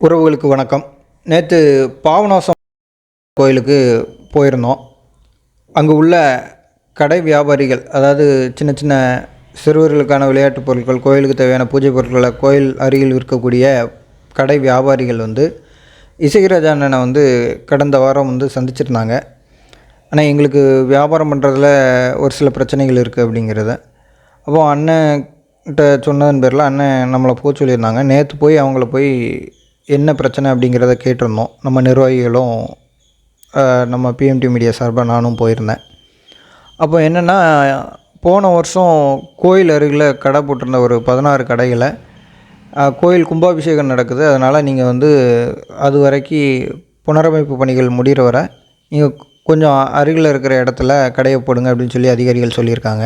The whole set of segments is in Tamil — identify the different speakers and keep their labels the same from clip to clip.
Speaker 1: உறவுகளுக்கு வணக்கம். நேற்று பாவநாசம் கோயிலுக்கு போயிருந்தோம். அங்கே உள்ள கடை வியாபாரிகள் அதாவது சின்ன சின்ன சிறுவர்களுக்கான விளையாட்டுப் பொருட்கள் கோயிலுக்கு தேவையான பூஜை பொருட்களை கோயில் அருகில் விற்கக்கூடிய கடை வியாபாரிகள் வந்து இசைராஜா அண்ணனை வந்து கடந்த வாரம் வந்து சந்திச்சிருந்தாங்க. ஆனால் எங்களுக்கு வியாபாரம் பண்ணுறதுல ஒரு சில பிரச்சனைகள் இருக்குது அப்படிங்கிறத. அப்போது அண்ணன்கிட்ட சொன்னதன் பேரில் அண்ணன் நம்மளை போக சொல்லியிருந்தாங்க. நேற்று போய் அவங்கள போய் என்ன பிரச்சனை அப்படிங்கிறத கேட்டிருந்தோம். நம்ம நிர்வாகிகளும் நம்ம பிஎம்டி மீடியா சார்பாக நானும் போயிருந்தேன். அப்போ என்னென்னா போன வருஷம் கோயில் அருகில் கடை போட்டிருந்த ஒரு பதினாறு கடைகளை கோயில் கும்பாபிஷேகம் நடக்குது. அதனால் நீங்கள் வந்து அது வரைக்கும் புனரமைப்பு பணிகள் முடிகிற வரை நீங்கள் கொஞ்சம் அருகில் இருக்கிற இடத்துல கடையை போடுங்க அப்படின்னு சொல்லி அதிகாரிகள் சொல்லியிருக்காங்க.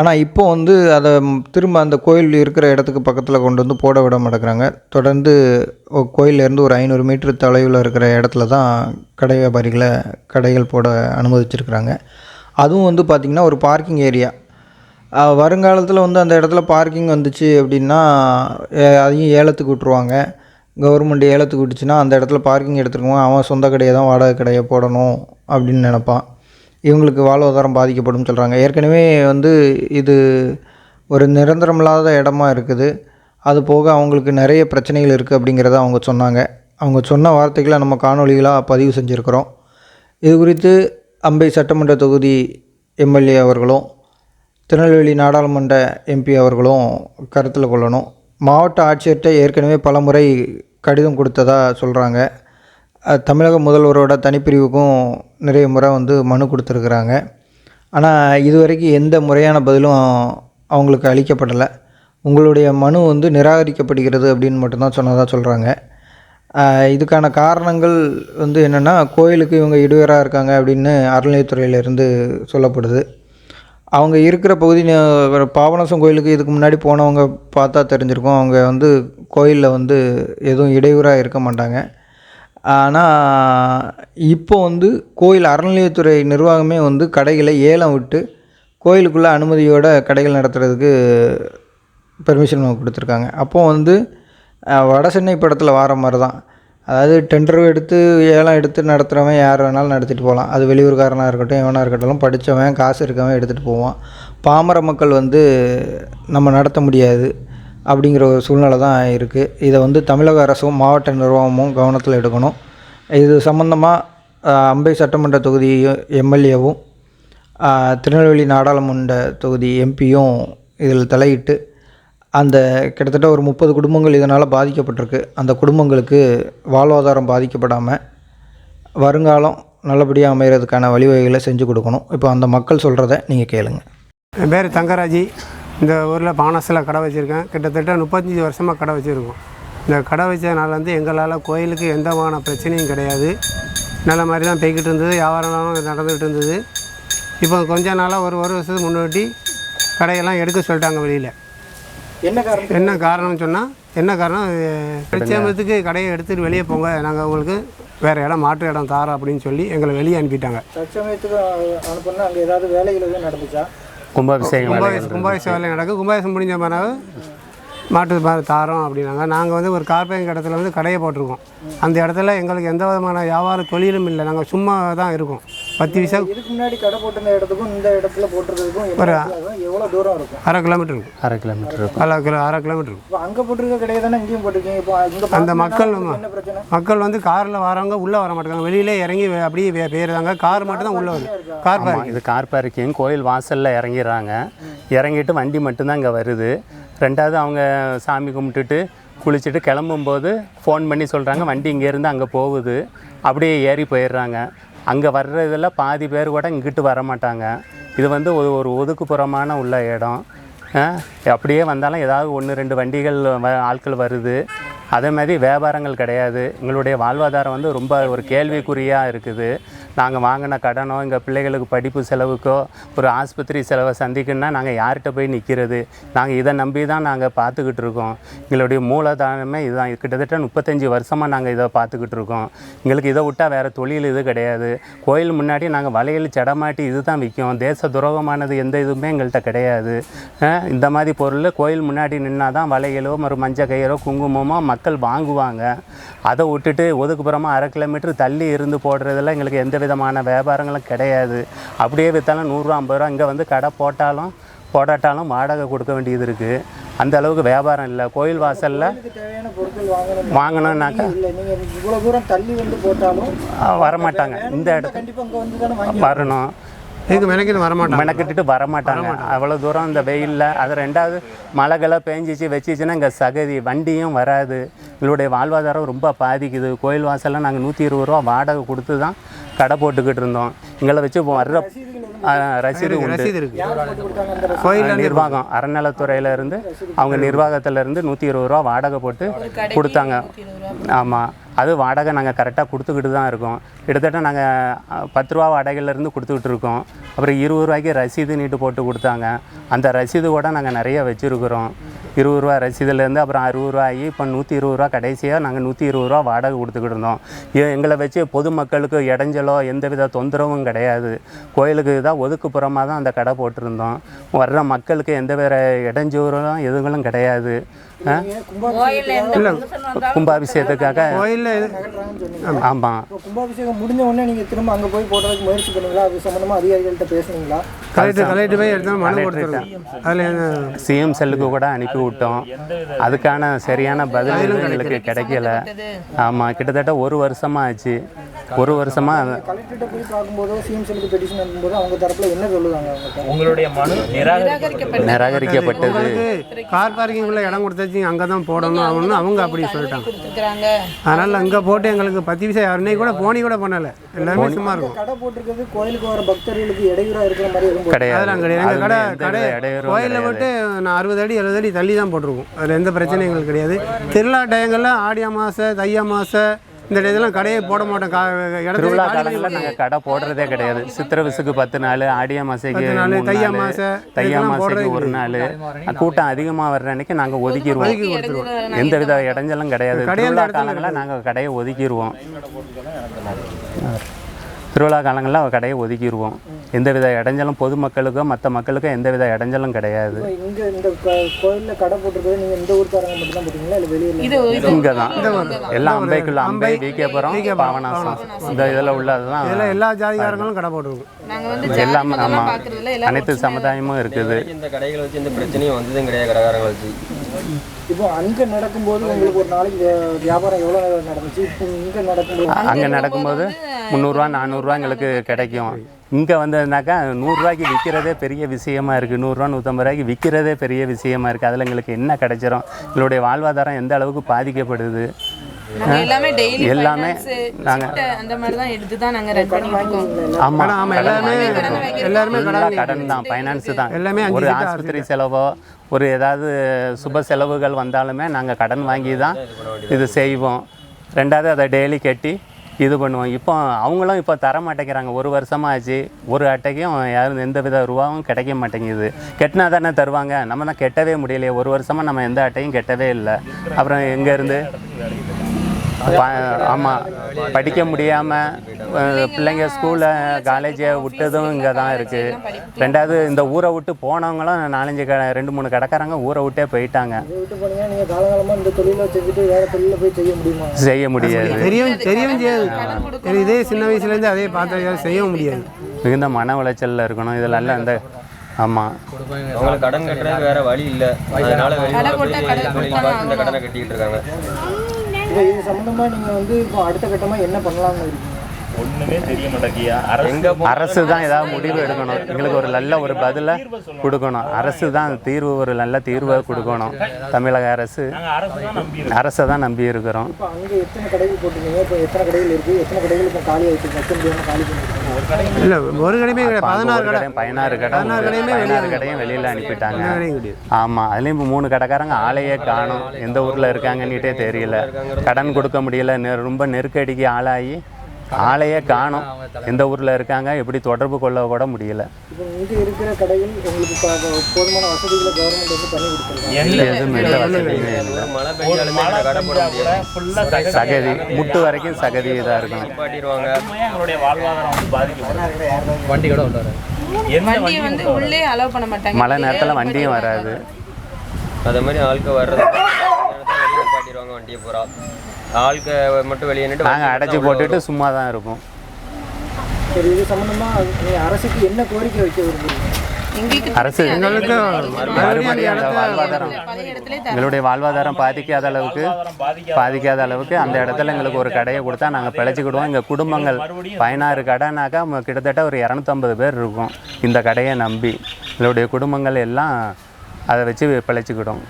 Speaker 1: ஆனால் இப்போ வந்து அதை திரும்ப அந்த கோயில் இருக்கிற இடத்துக்கு பக்கத்தில் கொண்டு வந்து போட விட மாட்டேங்கிறாங்க. தொடர்ந்து கோயிலேருந்து கோயில்லேருந்து ஒரு ஐநூறு மீட்டர் தொலைவில் இருக்கிற இடத்துல தான் கடை வியாபாரிகளை கடைகள் போட அனுமதிச்சிருக்கிறாங்க. அதுவும் வந்து பார்த்திங்கன்னா ஒரு பார்க்கிங் ஏரியா. வருங்காலத்தில் வந்து அந்த இடத்துல பார்க்கிங் வந்துச்சு அப்படின்னா அதையும் ஏலத்துக்கு விட்ருவாங்க கவர்மெண்ட் ஏலத்துக்கு விட்டுச்சுன்னா அந்த இடத்துல பார்க்கிங் எடுத்துருக்கோம் அவன் சொந்த கடையை தான் வாடகை கடையை போடணும் அப்படின்னு நினப்பான். இவங்களுக்கு வாழ்வாதாரம் பாதிக்கப்படும் சொல்கிறாங்க ஏற்கனவே வந்து இது ஒரு நிரந்தரமில்லாத இடமா இருக்குது. அது போக அவங்களுக்கு நிறைய பிரச்சனைகள் இருக்குது அப்படிங்கிறத அவங்க சொன்னாங்க. அவங்க சொன்ன வார்த்தைகளை நம்ம காணொலிகளாக பதிவு செஞ்சுருக்கிறோம். இது குறித்து அம்பை சட்டமன்ற தொகுதி எம்எல்ஏ அவர்களும் திருநெல்வேலி நாடாளுமன்ற எம்பி அவர்களும் கருத்தில் கொள்ளணும். மாவட்ட ஆட்சியர்கிட்ட ஏற்கனவே பல முறை கடிதம் கொடுத்ததாக சொல்கிறாங்க தமிழக முதல்வரோட தனிப்பிரிவுக்கும் நிறைய முறை வந்து மனு கொடுத்துருக்குறாங்க. ஆனால் இதுவரைக்கும் எந்த முறையான பதிலும் அவங்களுக்கு அளிக்கப்படலை. உங்களுடைய மனு வந்து நிராகரிக்கப்படுகிறது அப்படின்னு மட்டும்தான் சொன்னதாக சொல்கிறாங்க இதுக்கான காரணங்கள் வந்து என்னென்னா கோயிலுக்கு இவங்க இடையூறாக இருக்காங்க அப்படின்னு அறநிலையத்துறையிலேருந்து சொல்லப்படுது. அவங்க இருக்கிற பகுதி பாபநாசம் கோயிலுக்கு இதுக்கு முன்னாடி போனவங்க பார்த்தா தெரிஞ்சிருக்கும். அவங்க வந்து கோயிலில் வந்து எதுவும் இடையூறாக இருக்க மாட்டாங்க. ஆனால் இப்போ வந்து கோயில் அறநிலையத்துறை நிர்வாகமே வந்து கடைகளை ஏலம் விட்டு கோயிலுக்குள்ளே அனுமதியோட கடைகள் நடத்துகிறதுக்கு பெர்மிஷன் கொடுத்துருக்காங்க. அப்போ வந்து வட சென்னை படத்தில் வார மாதிரி தான் அதாவது டெண்டர் எடுத்து ஏலம் எடுத்து நடத்துகிறவன் யார் வேணாலும் நடத்திட்டு போகலாம் அது வெளியூர்காரனாக இருக்கட்டும் எவனாக இருக்கட்டும் படித்தவன் காசு இருக்கவன் எடுத்துகிட்டு போவான். பாமர மக்கள் வந்து நம்ம நடத்த முடியாது. அப்படிங்கிற ஒரு சூழ்நிலை தான் இருக்குது இதை வந்து தமிழக அரசும் மாவட்ட நிர்வாகமும் கவனத்தில் எடுக்கணும். இது சம்மந்தமாக அம்பை சட்டமன்ற தொகுதி எம்எல்ஏவும் திருநெல்வேலி நாடாளுமன்ற தொகுதி எம்பியும் இதில் தலையிட்டு அந்த கிட்டத்தட்ட ஒரு முப்பது குடும்பங்கள் இதனால் பாதிக்கப்பட்டிருக்கு. அந்த குடும்பங்களுக்கு வாழ்வாதாரம் பாதிக்கப்படாமல் வருங்காலம் நல்லபடியாக அமைகிறதுக்கான வழிவகைகளை செஞ்சு கொடுக்கணும். இப்போ அந்த மக்கள் சொல்கிறத நீங்கள் கேளுங்க.
Speaker 2: என் பேர் தங்கராஜி. இந்த ஊரில் பானஸில் கடை வச்சுருக்கேன். கிட்டத்தட்ட முப்பத்தஞ்சு வருஷமாக கடை வச்சுருக்கோம். இந்த கடை வச்சதுனால வந்து எங்களால் கோயிலுக்கு எந்த விதமான பிரச்சனையும் கிடையாது. நல்ல மாதிரி தான் போய்கிட்டு இருந்தது. வியாபாரம் நடந்துகிட்டு இருந்தது. இப்போ கொஞ்ச நாளாக ஒரு ஒரு வருஷத்துக்கு முன்னாடி கடையெல்லாம் எடுக்க சொல்லிட்டாங்க வெளியில்.
Speaker 1: என்ன காரணம்?
Speaker 2: என்ன காரணம்னு சொன்னால் என்ன காரணம்? பிரச்சேமத்துக்கு கடையை எடுத்துகிட்டு வெளியே போங்க. நாங்கள் உங்களுக்கு வேறு இடம் மாற்று இடம் தாரோம் அப்படின்னு சொல்லி எங்களை வெளியே அனுப்பிட்டாங்க.
Speaker 1: தற்சமயத்துக்கு அனுப்புனா அங்கே ஏதாவது வேலைகள் எதுவும் நடந்துச்சா?
Speaker 3: கும்பாபிஷேகம்
Speaker 2: கும்பாபிஷேகம் கும்பாபிஷேகம் வேலை நடக்கும் கும்பாபிஷேகம் முடிஞ்ச பிறகு மாட்டு மாதிரி தாரோம் அப்படின்னாங்க. நாங்கள் வந்து ஒரு கார்பரேட் இடத்துல வந்து கடையை போட்டிருக்கோம். அந்த இடத்துல எங்களுக்கு எந்த விதமான வியாபார தொழிலும் இல்லை. நாங்கள் சும்மா தான் இருக்கோம். பத்து பைசா
Speaker 1: இதுக்கு முன்னாடி கடை போட்டிருந்த இடத்துக்கும் இந்த இடத்துல போட்டிருக்கிறதுக்கும் வித்தியாசம்? எவ்வளோ தூரம் இருக்கும்?
Speaker 2: அரை கிலோமீட்டர் இருக்கும்.
Speaker 3: அரை கிலோமீட்டர் இருக்கும்.
Speaker 2: அரை கிலோ அரை கிலோமீட்டர் இருக்கும்.
Speaker 1: அங்கே போட்டிருக்க கடையை தானே இங்கேயும் போட்டிருக்கீங்க? இப்போ இங்கே
Speaker 2: அந்த மக்கள் நம்ம-
Speaker 1: என்ன பிரச்சனை?
Speaker 2: மக்கள் வந்து காரில் வரவங்க உள்ளே வர மாட்டாங்க. வெளியிலே இறங்கி அப்படியே வே- போயிருந்தாங்க கார் மட்டும் தான் உள்ளே வருது. கார்
Speaker 3: ஆமா, இது கார் பார்க்கிங் கோயில் வாசலில் இறங்கிடுறாங்க. இறங்கிட்டு வண்டி மட்டும்தான் இங்கே வருது. ரெண்டாவது அவங்க சாமி கும்பிட்டுட்டு குளிச்சுட்டு கிளம்பும்போது ஃபோன் பண்ணி சொல்கிறாங்க வண்டி இங்கேருந்து அங்கே போகுது. அப்படியே ஏறி போயிடுறாங்க. அங்கே வர்றதில் பாதி பேர் கூட இங்கிட்டு வர மாட்டாங்க. இது வந்து ஒரு ஒரு ஒதுக்குப்புறமான உள்ள இடம். அப்படியே வந்தாலும் ஏதாவது ஒன்று ரெண்டு வண்டிகள் ஆட்கள் வருது. அதே மாதிரி வியாபாரங்கள் கிடையாது. எங்களுடைய வாழ்வாதாரம் வந்து ரொம்ப ஒரு கேள்விக்குறியாக இருக்குது. நாங்கள் வாங்கின கடனோ எங்கள் பிள்ளைகளுக்கு படிப்பு செலவுக்கோ ஒரு ஆஸ்பத்திரி செலவை சந்திக்கணும்னா நாங்கள் யார்கிட்ட போய் நிற்கிறது நாங்கள் இதை நம்பி தான் நாங்கள் பார்த்துக்கிட்டு இருக்கோம். எங்களுடைய மூலதானமே இதுதான். கிட்டத்தட்ட முப்பத்தஞ்சு வருஷமாக நாங்கள் இதை பார்த்துக்கிட்டு இருக்கோம். எங்களுக்கு இதை விட்டால் வேறு தொழில் இது கிடையாது. கோயில் முன்னாடி நாங்கள் வளையல் செடமாட்டி இது தான் விற்கும். தேச துரோகமானது எந்த இதுவுமே எங்கள்கிட்ட கிடையாது. இந்த மாதிரி பொருள் கோயில் முன்னாடி நின்னா தான் வளையலோ ஒரு மஞ்சள் கயிறோ குங்குமமோ மக்கள் வாங்குவாங்க. அதை விட்டுட்டு ஒதுக்குப்புறமா அரை கிலோமீட்டர் தள்ளி இருந்து போடுறதுல எங்களுக்கு எந்த விதமான வியாபாரங்களும் கிடையாது. அப்படியே விற்றாலும் நூறுரூவா ஐம்பது ரூபா இங்கே வந்து கடை போட்டாலும் போடாட்டாலும் வாடகை கொடுக்க வேண்டியது இருக்குது அந்த அளவுக்கு வியாபாரம் இல்லை. கோயில் வாசலில் வாங்கணும்னாக்கா
Speaker 1: இவ்வளோ தூரம் தள்ளி வந்து போட்டாலும்
Speaker 3: வரமாட்டாங்க. இந்த இடத்துல வரணும்.
Speaker 2: இதுக்கு மெனக்கிட்டு வரமாட்டாங்க.
Speaker 3: மெனக்கிட்டுட்டு வரமாட்டாங்க. அவ்வளோ தூரம் இந்த வெயிலில் அது ரெண்டாவது மழைகளை பேஞ்சிச்சு வச்சிச்சுன்னா இங்கே சகதி வண்டியும் வராது. எங்களுடைய வாழ்வாதாரம் ரொம்ப பாதிக்குது. கோயில் வாசலில் நாங்கள் நூற்றி இருபது ரூபா வாடகை கொடுத்து தான் கடை போட்டுக்கிட்டு இருந்தோம். எங்களை வச்சு வர்ற ரசீது உண்டு. நிர்வாகம் அறநிலைத்துறையில இருந்து அவங்க நிர்வாகத்துல இருந்து நூற்றி இருபது ரூபா வாடகை போட்டு கொடுத்தாங்க. ஆமாம் அது வாடகை நாங்கள் கரெக்டாக கொடுத்துக்கிட்டு தான் இருக்கோம். கிட்டத்தட்ட நாங்கள் பத்து ரூபா வாடகையிலேருந்து கொடுத்துக்கிட்டு இருக்கோம். அப்புறம் இருபது ரூபாய்க்கு ரசீது நீட்டு போட்டு கொடுத்தாங்க. அந்த ரசீது கூட நாங்கள் நிறைய வச்சுருக்குறோம். இருபது ரூபா ரசீதுலேருந்து அப்புறம் அறுபது ரூபாயி இப்போ நூற்றி இருபது ரூபா கடைசியாக நாங்கள் நூற்றி இருபது ரூபா வாடகை கொடுத்துக்கிட்டு இருந்தோம். எங்களை வச்சு பொதுமக்களுக்கு இடைஞ்சலோ எந்தவித தொந்தரவும் கிடையாது. கோயிலுக்கு தான் ஒதுக்குப்புறமாக தான் அந்த கடை போட்டிருந்தோம். வர்ற மக்களுக்கு எந்த வேறு இடைஞ்சூறும் எதுங்களும் கிடையாது. கும்பாபிஷேகத்துக்காக
Speaker 2: கோயிலில்
Speaker 1: சொன்னீங்க
Speaker 3: ஆமாம்
Speaker 1: கும்பாபிஷேகம் முடிஞ்ச உடனே நீங்கள் திரும்ப அங்கே போய் போடுறதுக்கு முயற்சி பண்ணீங்களா அது சம்மந்தமாக அதிகாரிகள்கிட்ட பேசுனீங்களா?
Speaker 2: கலெக்டர் கலெக்டர் போய் எடுத்தாலும் மனு கொடுத்துருக்கோம் அதில்
Speaker 3: சிஎம் செல்லுக்கு கூட அனுப்பி விட்டோம். அதுக்கான சரியான பதில் எங்களுக்கு கிடைக்கல. ஆமாம் கிட்டத்தட்ட ஒரு வருஷமா ஆச்சு ஒரு வருஷமாக
Speaker 1: கலெக்டர்கிட்ட போய் பார்க்கும்போதோ சிஎம் செல்லுக்கு பெட்டிஷன் அனுப்பும்போது அவங்க தரப்புல என்ன சொல்லுவாங்க அவங்ககிட்ட?
Speaker 4: உங்களுடைய மனு நிராகரிக்கப்பட்டது.
Speaker 2: கார் பார்க்கிங்குள்ள இடம் கொடுத்தாச்சு அங்கே தான் போடணும் அவனு அவங்க அப்படி சொல்லிட்டாங்க. அதனால் அங்கே போட்டு எங்களுக்கு பத்து விஷயம் யாருனே கூட போனி கூட பண்ணலை. எல்லாமே சும்மா இருக்கும்.
Speaker 1: கடை போட்டிருக்கிறது கோயிலுக்கு வர பக்தர்களுக்கு இடையூறா இருக்கிற மாதிரி
Speaker 3: கிடையாது.
Speaker 2: எங்கள் கடை கடை
Speaker 3: வித இடையூறும்
Speaker 2: கோயிலை விட்டு நான் அறுபது அடி எழுபது அடி தள்ளி தான் போட்டிருக்கோம். அதில் எந்த பிரச்சனையும் எங்களுக்கு கிடையாது. திருவிழா டயங்களில் ஆடி அமாசை தை அமாசை இந்த இதெல்லாம் கடையே போட மாட்டோம்.
Speaker 3: திருவிழா காலங்களில் நாங்கள் கடை போடுறதே கிடையாது. சித்திரை விசுக்கு பத்து நாள் ஆடி அமாசைக்கு
Speaker 2: பத்து நாள்,
Speaker 3: மூணு
Speaker 2: தை
Speaker 3: நாள்,
Speaker 2: அமாசை,
Speaker 3: தை
Speaker 2: இதுக்கெல்லாம்
Speaker 3: அமாசைக்கு ஒரு நாள். கூட்டம் அதிகமாக வர்ற அன்னைக்கு நாங்கள் ஒதுக்கிடுவோம். எந்த வித இடைஞ்சலும் கிடையாது. திருவிழா காலங்களில் நாங்கள் கடையை ஒதுக்கிடுவோம். திருவிழா காலங்களில் கடையை ஒதுக்கிடுவோம் எந்த வித இடைஞ்சலும் பொதுமக்களுக்கோ மற்ற மக்களுக்கோ எந்த வித இடைஞ்சலும் கிடையாது.
Speaker 1: இங்க இந்த கோயில்ல கடை போட்டிருக்கிறது நீங்க இந்த ஊர்க்காரங்க மட்டும் தான் போட்டீங்களா? இல்ல வெளியில
Speaker 5: இது இது
Speaker 3: இங்கே தான். எல்லாம் அம்பைக்குள்ள அம்பை விகேபுரம் பாவனாசம். இந்த இதில் உள்ளதுதான்
Speaker 2: இதில் எல்லா ஜாதிகாரங்களும் கடை போட்டிருக்கோம்.
Speaker 5: நாங்க வந்து ஜாதி
Speaker 3: எல்லாம் ஆமாம் அனைத்து சமுதாயமும் இருக்குது.
Speaker 6: இந்த கடைகளை வச்சு எந்த பிரச்சனையும் வந்ததும் கிடையாது கடைக்காரங்களை வச்சு.
Speaker 1: இப்போ அங்க நடக்கும்போது உங்களுக்கு ஒரு நாளைக்கு வியா- வியாபாரம் எவ்வளவு நடந்துச்சு? இப்போ இங்க நடக்கும்போது
Speaker 3: அங்கே நடக்கும்போது முந்நூறுரூவா நானூறுரூவா எங்களுக்கு கிடைக்கும். இங்கே வந்ததுனாக்கா நூறுரூவாய்க்கு விற்கிறதே பெரிய விஷயமா இருக்குது நூறுரூவா நூற்றம்பது ரூபாய்க்கு விற்கிறதே பெரிய விஷயமா இருக்குது அதில் எங்களுக்கு என்ன கிடைச்சிரும்? எங்களுடைய வாழ்வாதாரம் எந்த அளவுக்கு பாதிக்கப்படுது?
Speaker 5: எல்லாமே டெய்லி
Speaker 3: எல்லாமே
Speaker 5: நாங்க அந்த மாதிரி தான் எடுத்து தான் நாங்க ரன் பண்ணிட்டு இருக்கோம்.
Speaker 3: ஆமாம்
Speaker 2: ஆமாம் எல்லாருமே
Speaker 3: கடன் தான் ஃபைனான்ஸ் தான்.
Speaker 2: எல்லாமே
Speaker 3: ஒரு ஆஸ்பத்திரி செலவோ ஒரு ஏதாவது சுப செலவுகள் வந்தாலுமே நாங்கள் கடன் வாங்கி தான் இது செய்வோம். ரெண்டாவது அதை டெய்லி கட்டி இது பண்ணுவோம் இப்போ அவங்களும் இப்போ தர மாட்டேங்கிறாங்க. ஒரு வருஷமாக ஆச்சு ஒரு அட்டைக்கும் யாரும் எந்த வித ரூபாவும் கிடைக்க மாட்டேங்குது. கெட்டினா தானே தருவாங்க. நம்ம தான் கெட்டவே முடியலையே. ஒரு வருஷமாக நம்ம எந்த அட்டையும் கெட்டவே இல்லை. அப்புறம் எங்கேருந்து? ஆமாம் படிக்க முடியாமல் பிள்ளைங்க ஸ்கூலில் காலேஜை விட்டதும் இங்கே தான் இருக்குது ரெண்டாவது இந்த ஊரை விட்டு போனவங்களும் நாலஞ்சு க ரெண்டு மூணு கடைக்காரங்க ஊரை விட்டே போயிட்டாங்க.
Speaker 1: இதை விட்டு போனீங்கன்னா நீங்க காலகாலமா இந்த தொழிலை செஞ்சுட்டு வேற தொழில போய் செய்ய முடியுமா?
Speaker 3: செய்ய முடியாது.
Speaker 2: செய்யாது சரி, இதே சின்ன வயசுலேருந்து அதே பார்த்து செய்யவும் முடியாது.
Speaker 3: மிகுந்த மன உளைச்சலில் இருக்கணும். இதில் இந்த ஆமாம்
Speaker 6: அவங்களுக்கு கடன் கட்டுறதுக்கு வேற வழி இல்ல. அதனால பார்த்து இந்த கடனை கட்டிக்கிட்டு இருக்காங்க.
Speaker 1: இப்போ இது சம்பந்தமா நீங்க வந்து இப்போ அடுத்த கட்டமா என்ன பண்ணலாம்னு இருக்கீங்க?
Speaker 4: ஒண்ணுமே தெரிய மாட்டேங்கியா அரசு
Speaker 3: தான் ஏதாவது முடிவு எடுக்கணும். எங்களுக்கு ஒரு நல்ல ஒரு பதிலை கொடுக்கணும். அரசு தான் தீர்வு ஒரு நல்ல தீர்வை கொடுக்கணும். தமிழக அரசு
Speaker 4: நாங்க அரசு தான் நம்பி
Speaker 3: அரசை தான் நம்பி இருக்கிறோம்.
Speaker 1: இப்போ அங்க எத்தனை கடைகள் போட்டிருக்கீங்க? இப்போ எத்தனை கடைகள் இருக்கு? எத்தனை கடைகள் இப்போ காலி முடியாம காலி பண்ணிருக்கீங்க?
Speaker 2: இல்லை ஒரு கடையுமே கிடையாது. பதினாறு கடை
Speaker 3: பதினாறு கடை
Speaker 2: பதினாறு கடையுமே
Speaker 3: பதினாறு கடையும் வெளியில் அனுப்பிட்டாங்க. ஆமாம் அதுலேயும் இப்போ மூணு கடைக்காரங்க ஆளையே காணும். எந்த ஊரில் இருக்காங்கன்னுட்டே தெரியல. கடன் கொடுக்க முடியல ரொம்ப நெருக்கடிக்கு ஆளாகி ஆளையே காணும். எந்த ஊரில் இருக்காங்க எப்படி தொடர்பு கொள்ள கூட முடியல.
Speaker 1: இருக்கிற ப- போதுமான வசதிகளை கவர்மெண்ட் வந்து பண்ணி கொடுத்துருக்காங்க.
Speaker 3: சகதி முட்டு வரைக்கும் சகதி இதாக இருக்கணும்.
Speaker 6: நிப்பாட்டிடுவாங்க.
Speaker 4: எங்களுடைய வாழ்வாதாரம் வந்து பாதிக்கப்படும்
Speaker 6: வண்டி கூட
Speaker 4: எந்த
Speaker 5: வண்டியை வந்து உள்ளே அலோவ் பண்ண மாட்டாங்க.
Speaker 3: மழை நேரத்தில் வண்டியும் வராது.
Speaker 6: அதே மாதிரி ஆட்கள் வர்றது வண்டியை பூரா. ஆளுக்கு மட்டும் வெளியே நின்று
Speaker 3: நாங்கள் அடைச்சி போட்டுட்டு சும்மா தான் இருக்கோம்
Speaker 7: சரி இது சம்பந்தமா நீ அரசுக்கு என்ன கோரிக்கை வைக்க விரும்புறீங்க?
Speaker 5: எங்களுக்கு
Speaker 3: அரசு எங்களுக்கு வாழ்வாதாரம். எங்களுடைய வாழ்வாதாரம் பாதிக்காத அளவுக்கு பாதிக்காத அளவுக்கு அந்த இடத்துல எங்களுக்கு ஒரு கடையை கொடுத்தா நாங்கள் பிழைச்சிக்கிடுவோம். எங்கள் குடும்பங்கள் பதினாறு கடைனாக்கா கிட்டத்தட்ட ஒரு இரநூத்தம்பது பேர் இருக்கும். இந்த கடையை நம்பி எங்களுடைய குடும்பங்கள் எல்லாம் அதை வச்சு பிழைச்சிக்கிடும்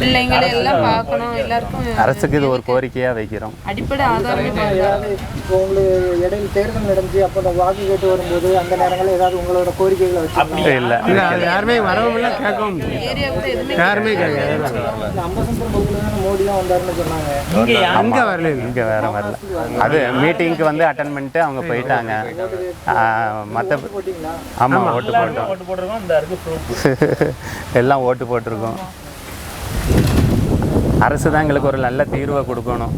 Speaker 5: பிள்ளைங்களை எல்லாம் பார்க்கணும் எல்லாருக்கும்
Speaker 3: அரசுக்கு இது ஒரு கோரிக்கையாக வைக்கிறோம்.
Speaker 5: அடிப்படை ஆதாரமே
Speaker 7: இப்போ உங்களுக்கு இடையில தேர்தல் நடந்துச்சு அப்போ அந்த வாக்கு கேட்டு வரும்போது அந்த நேரங்களில் ஏதாவது உங்களோட கோரிக்கைகளை வச்சு
Speaker 3: இல்லை.
Speaker 2: யாருமே வரவும் இல்லை கேட்கவும் யாருமே கேட்க
Speaker 7: இந்த அம்பசந்தர் பகுதியில் தான் மோடி தான் வந்தாருன்னு சொன்னாங்க.
Speaker 2: அங்கே வரல
Speaker 3: இங்கே வேற வரல. அது மீட்டிங்க்கு வந்து அட்டன் பண்ணிட்டு அவங்க போயிட்டாங்க. மற்ற ஆமாம் ஓட்டு போட்டோம். எல்லாம் ஓட்டு போட்டிருக்கோம். அரசு தான் எங்களுக்கு ஒரு நல்ல தீர்வை கொடுக்கணும்.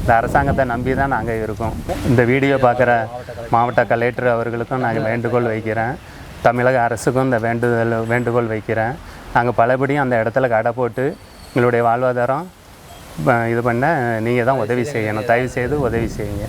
Speaker 3: இந்த அரசாங்கத்தை நம்பி தான் நாங்கள் இருக்கோம். இந்த வீடியோ பார்க்குற மாவட்ட கலெக்டர் அவர்களுக்கும் நாங்கள் வேண்டுகோள் வைக்கிறேன். தமிழக அரசுக்கும் இந்த வேண்டுதல் வேண்டுகோள் வைக்கிறேன். நாங்கள் பலபடியும் அந்த இடத்துல கடை போட்டு எங்களுடைய வாழ்வாதாரம் இது பண்ண நீங்கள் தான் உதவி செய்யணும். தயவு செய்து உதவி செய்யுங்க.